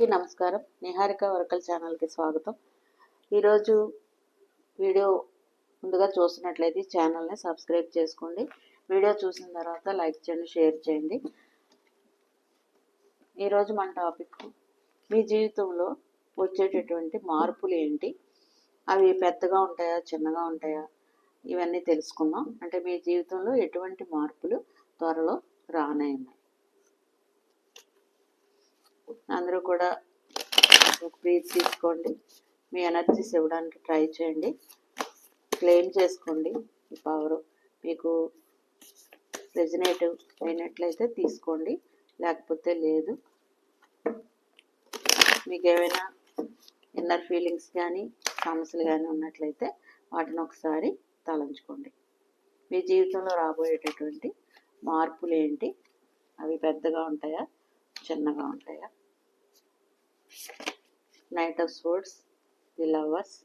అందరికీ నమస్కారం. నిహారిక వర్కల్ ఛానల్కి స్వాగతం. ఈరోజు వీడియో ముందుగా చూసినట్లయితే ఛానల్ని సబ్స్క్రైబ్ చేసుకోండి. వీడియో చూసిన తర్వాత లైక్ చేయండి షేర్ చేయండి. ఈరోజు మన టాపిక్ మీ జీవితంలో వచ్చేటటువంటి మార్పులు ఏంటి? అవి పెద్దగా ఉంటాయా చిన్నగా ఉంటాయా? ఇవన్నీ తెలుసుకుందాం. అంటే మీ జీవితంలో ఎటువంటి మార్పులు త్వరలో రానే ఉన్నాయి? అందరూ కూడా ఒక బ్రీత్ తీసుకోండి. మీ ఎనర్జీస్ ఇవ్వడానికి ట్రై చేయండి. క్లెయిమ్ చేసుకోండి ఈ పవర్ మీకు రెజినేటివ్ అయినట్లయితే తీసుకోండి. లేకపోతే లేదు. మీకు ఏమైనా ఇన్నర్ ఫీలింగ్స్ కానీ సమస్యలు కానీ ఉన్నట్లయితే వాటిని ఒకసారి తలంచుకోండి. మీ జీవితంలో రాబోయేటటువంటి మార్పులు ఏంటి? అవి పెద్దగా ఉంటాయా? చిన్నగా ఉంటాయా? Knight of Swords, the Lovers.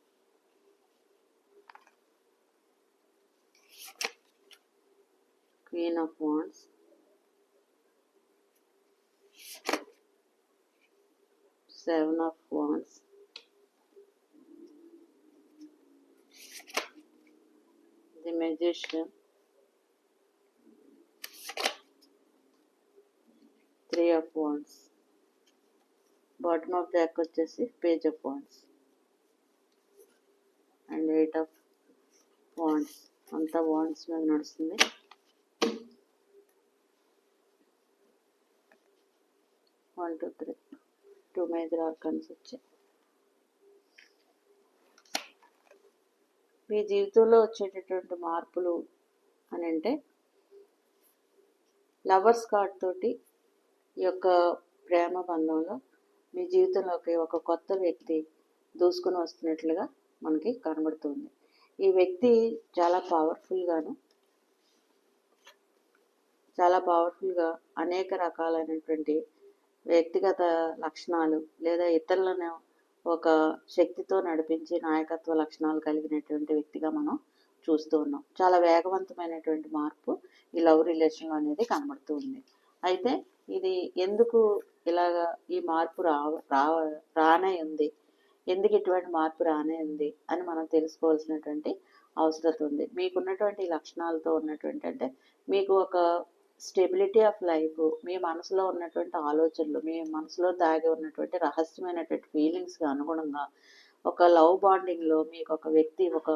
Queen of Wands. Seven of Wands. The Magician. Bottom of back వచ్చేసి page of wands and eight of wands అంతా వాండ్స్ మీద నడుస్తుంది. One two three two major arcanas వచ్చాయి. మీ జీవితంలో వచ్చేటటువంటి మార్పులు అని అంటే లవర్స్ కార్డ్ తోటి ఈ యొక్క ప్రేమ బంధంలో మీ జీవితంలోకి ఒక కొత్త వ్యక్తి దూసుకుని వస్తున్నట్లుగా మనకి కనబడుతుంది. ఈ వ్యక్తి చాలా పవర్ఫుల్గాను చాలా పవర్ఫుల్గా అనేక రకాలైనటువంటి వ్యక్తిగత లక్షణాలు లేదా ఇతరులను ఒక శక్తితో నడిపించి నాయకత్వ లక్షణాలు కలిగినటువంటి వ్యక్తిగా మనం చూస్తూ ఉన్నాం. చాలా వేగవంతమైనటువంటి మార్పు ఈ లవ్ రిలేషన్లో అనేది కనబడుతూ ఉంది. అయితే ఇది ఎందుకు ఇలాగా ఈ మార్పు రావ రా రానే ఉంది. ఎందుకు ఇటువంటి మార్పు రానే ఉంది అని మనం తెలుసుకోవాల్సినటువంటి అవసరం ఉంది. మీకున్నటువంటి లక్షణాలతో ఉన్నటువంటి అంటే మీకు ఒక స్టెబిలిటీ ఆఫ్ లైఫ్ మీ మనసులో ఉన్నటువంటి ఆలోచనలు మీ మనసులో దాగి ఉన్నటువంటి రహస్యమైనటువంటి ఫీలింగ్స్కి అనుగుణంగా ఒక లవ్ బాండింగ్లో మీకు ఒక వ్యక్తి ఒక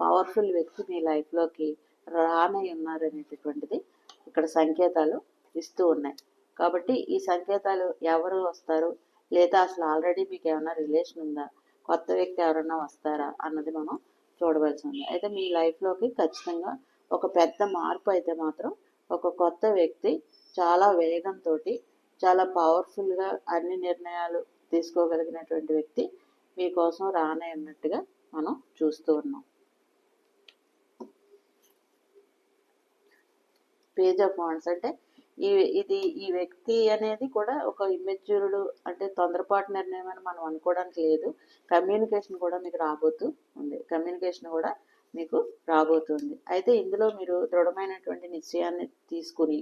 పవర్ఫుల్ వ్యక్తి మీ లైఫ్లోకి రానై ఉన్నారనేటటువంటిది ఇక్కడ సంకేతాలు ఇస్తూ ఉన్నాయి. కాబట్టి ఈ సంకేతాలు ఎవరు వస్తారు? లేదా అసలు ఆల్రెడీ మీకు ఏమైనా రిలేషన్ ఉందా? కొత్త వ్యక్తి ఎవరైనా వస్తారా? అన్నది మనం చూడవలసి ఉంది. అయితే మీ లైఫ్లోకి ఖచ్చితంగా ఒక పెద్ద మార్పు అయితే మాత్రం ఒక కొత్త వ్యక్తి చాలా వేగంతో చాలా పవర్ఫుల్గా అన్ని నిర్ణయాలు తీసుకోగలిగినటువంటి వ్యక్తి మీకోసం రానే అన్నట్టుగా మనం చూస్తూ ఉన్నాం. పేజ్ ఆఫ్ వాండ్స్ అంటే ఈ ఇది ఈ వ్యక్తి అనేది కూడా ఒక ఇమ్మెచ్యూర్డ్ అంటే తొందరపాటు నిర్ణయం అని మనం అనుకోవడానికి లేదు. కమ్యూనికేషన్ కూడా మీకు రాబోతూ ఉంది. కమ్యూనికేషన్ కూడా మీకు రాబోతుంది. అయితే ఇందులో మీరు దృఢమైనటువంటి నిశ్చయాన్ని తీసుకుని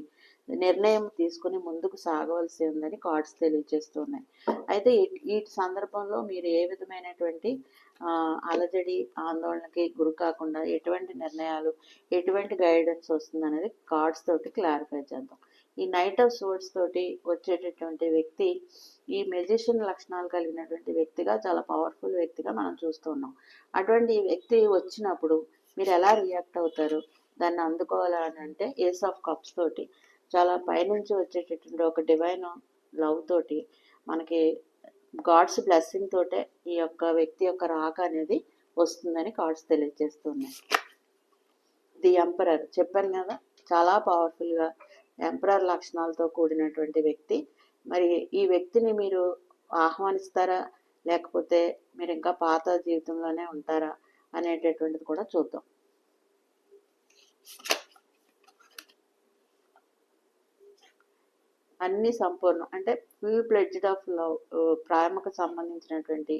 నిర్ణయం తీసుకుని ముందుకు సాగవలసి ఉందని కార్డ్స్ తెలియజేస్తున్నాయి అయితే ఈ సందర్భంలో మీరు ఏ విధమైనటువంటి అలజడి ఆందోళనకి గురి కాకుండా ఎటువంటి నిర్ణయాలు ఎటువంటి గైడెన్స్ వస్తుంది అనేది కార్డ్స్ తోటి క్లారిఫై చేద్దాం. ఈ నైట్ ఆఫ్ సోర్స్ తోటి వచ్చేటటువంటి వ్యక్తి ఈ మెజిషియన్ లక్షణాలు కలిగినటువంటి వ్యక్తిగా చాలా పవర్ఫుల్ వ్యక్తిగా మనం చూస్తున్నాం అటువంటి వ్యక్తి వచ్చినప్పుడు మీరు ఎలా రియాక్ట్ అవుతారు? దాన్ని అందుకోవాలని అంటే ఏస్ ఆఫ్ కప్స్ తోటి. చాలా పైనుంచి వచ్చేటటువంటి ఒక డివైన్ లవ్ తోటి మనకి గాడ్స్ బ్లెస్సింగ్ తోటే ఈ యొక్క వ్యక్తి యొక్క రాక అనేది వస్తుందని కార్డ్స్ తెలియజేస్తున్నాయి. ది ఎంపరర్ చెప్పాను కదా చాలా పవర్ఫుల్గా ఎంపరర్ లక్షణాలతో కూడినటువంటి వ్యక్తి. మరి ఈ వ్యక్తిని మీరు ఆహ్వానిస్తారా? లేకపోతే మీరు ఇంకా పాత జీవితంలోనే ఉంటారా? అనేటటువంటిది కూడా చూద్దాం. అన్ని సంపూర్ణం. అంటే ఫుల్ ప్లెడ్జ్డ్ ఆఫ్ లవ్ ప్రేమకు సంబంధించినటువంటి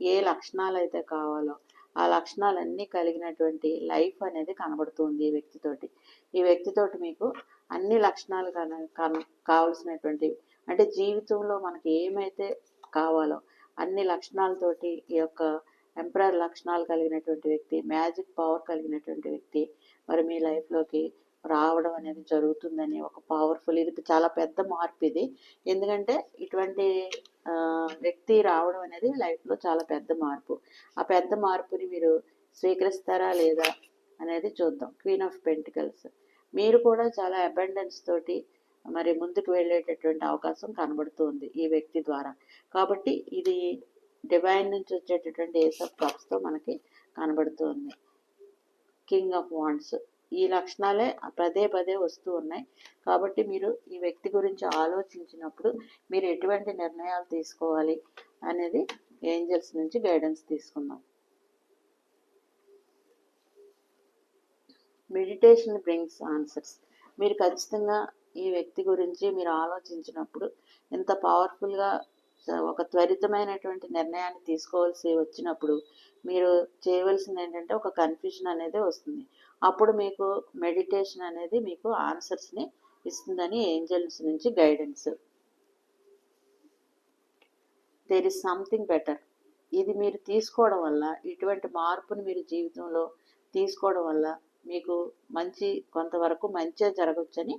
ఏ లక్షణాలు అయితే కావాలో ఆ లక్షణాలన్నీ కలిగినటువంటి లైఫ్ అనేది కనబడుతుంది ఈ వ్యక్తితోటి. ఈ వ్యక్తితోటి మీకు అన్ని లక్షణాలు కన కావలసినటువంటి అంటే జీవితంలో మనకి ఏమైతే కావాలో అన్ని లక్షణాలతోటి ఈ యొక్క ఎంప్రయర్ లక్షణాలు కలిగినటువంటి వ్యక్తి మ్యాజిక్ పవర్ కలిగినటువంటి వ్యక్తి మరి మీ లైఫ్లోకి రావడం అనేది జరుగుతుందని ఒక పవర్ఫుల్ ఇది చాలా పెద్ద మార్పు ఇది. ఎందుకంటే ఇటువంటి వ్యక్తి రావడం అనేది లైఫ్లో చాలా పెద్ద మార్పు. ఆ పెద్ద మార్పుని మీరు స్వీకరిస్తారా లేదా అనేది చూద్దాం. Queen of pentacles. మీరు కూడా చాలా అబెండెన్స్ తోటి మరి ముందుకు వెళ్ళేటటువంటి అవకాశం కనబడుతుంది ఈ వ్యక్తి ద్వారా. కాబట్టి ఇది డివైన్ నుంచి వచ్చేటటువంటి ఏస్ ఆఫ్ కప్స్తో మనకి కనబడుతుంది. కింగ్ ఆఫ్ వాండ్స్ ఈ లక్షణాలే పదే పదే వస్తూ ఉన్నాయి. కాబట్టి మీరు ఈ వ్యక్తి గురించి ఆలోచించినప్పుడు మీరు ఎటువంటి నిర్ణయాలు తీసుకోవాలి అనేది ఏంజల్స్ నుంచి గైడెన్స్ తీసుకుందాం. Meditation brings answers. మీరు ఖచ్చితంగా ఈ వ్యక్తి గురించి మీరు ఆలోచించినప్పుడు ఎంత పవర్ఫుల్గా ఒక త్వరితమైనటువంటి నిర్ణయాన్ని తీసుకోవాల్సి వచ్చినప్పుడు మీరు చేయవలసింది ఏంటంటే ఒక కన్ఫ్యూజన్ అనేది వస్తుంది. అప్పుడు మీకు మెడిటేషన్ అనేది మీకు ఆన్సర్స్ని ఇస్తుందని ఏంజల్స్ నుంచి guidance. There is something better. ఇది మీరు తీసుకోవడం వల్ల ఇటువంటి మార్పుని మీరు జీవితంలో తీసుకోవడం వల్ల మీకు మంచి కొంతవరకు మంచిగా జరగవచ్చని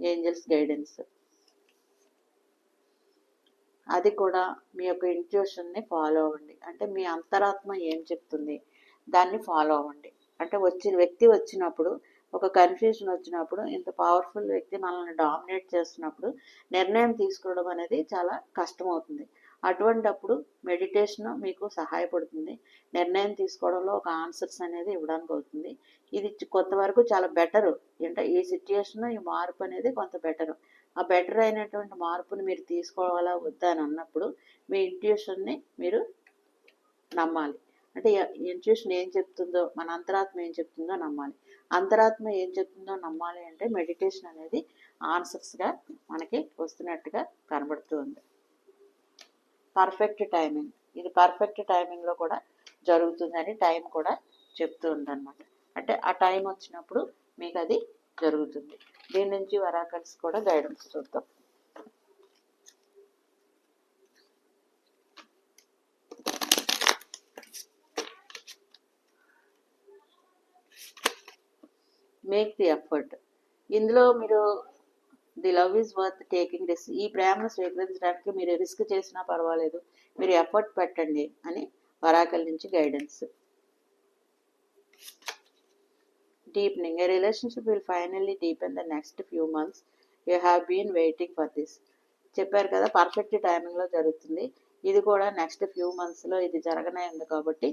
ఏంజల్స్ గైడెన్స్. అది కూడా మీ యొక్క ఇంట్యూషన్ని ఫాలో అవ్వండి. అంటే మీ అంతరాత్మ ఏం చెప్తుంది దాన్ని ఫాలో అవ్వండి. అంటే వచ్చిన వ్యక్తి వచ్చినప్పుడు ఒక కన్ఫ్యూజన్ వచ్చినప్పుడు ఇంత పవర్ఫుల్ వ్యక్తి మనల్ని డామినేట్ చేస్తున్నప్పుడు నిర్ణయం తీసుకోవడం అనేది చాలా కష్టమవుతుంది. అటువంటప్పుడు మెడిటేషన్ మీకు సహాయపడుతుంది. నిర్ణయం తీసుకోవడంలో ఒక ఆన్సర్స్ అనేది ఇవ్వడానికి అవుతుంది. ఇది కొంతవరకు చాలా బెటరు అంటే ఈ సిచ్యుయేషన్ ఈ మార్పు అనేది కొంత బెటరు ఆ బెటర్ అయినటువంటి మార్పుని మీరు తీసుకోవాలా వద్దా అని అన్నప్పుడు మీ ఇంట్యూషన్ని మీరు నమ్మాలి. అంటే ఇంట్యూషన్ ఏం చెప్తుందో మన అంతరాత్మ ఏం చెప్తుందో నమ్మాలి. అంతరాత్మ ఏం చెప్తుందో నమ్మాలి అంటే మెడిటేషన్ అనేది ఆన్సర్స్గా మనకి వస్తున్నట్టుగా కనబడుతుంది. Perfect timing. ఇది పర్ఫెక్ట్ టైమింగ్లో కూడా జరుగుతుందని టైం కూడా చెప్తూ ఉందన్నమాట. అంటే ఆ టైం వచ్చినప్పుడు మీకు అది జరుగుతుంది. దీని నుంచి వరాకల్స్ కూడా గైడెన్స్ చూద్దాం. మేక్ ది ఎఫర్ట్ ఇందులో మీరు the love is worth taking risk. ఈ ప్రేమను స్వీకరించడానికి మీరు రిస్క్ చేసినా పర్వాలేదు. మీరు ఎఫర్ట్ పెట్టండి అని వరాకల్ నుంచి guidance. Deepening. A relationship will finally deepen the next few months. You have been waiting for this. చెప్పారు కదా పర్ఫెక్ట్ టైమింగ్లో జరుగుతుంది. ఇది కూడా నెక్స్ట్ ఫ్యూ మంత్స్లో ఇది జరగనే ఉంది కాబట్టి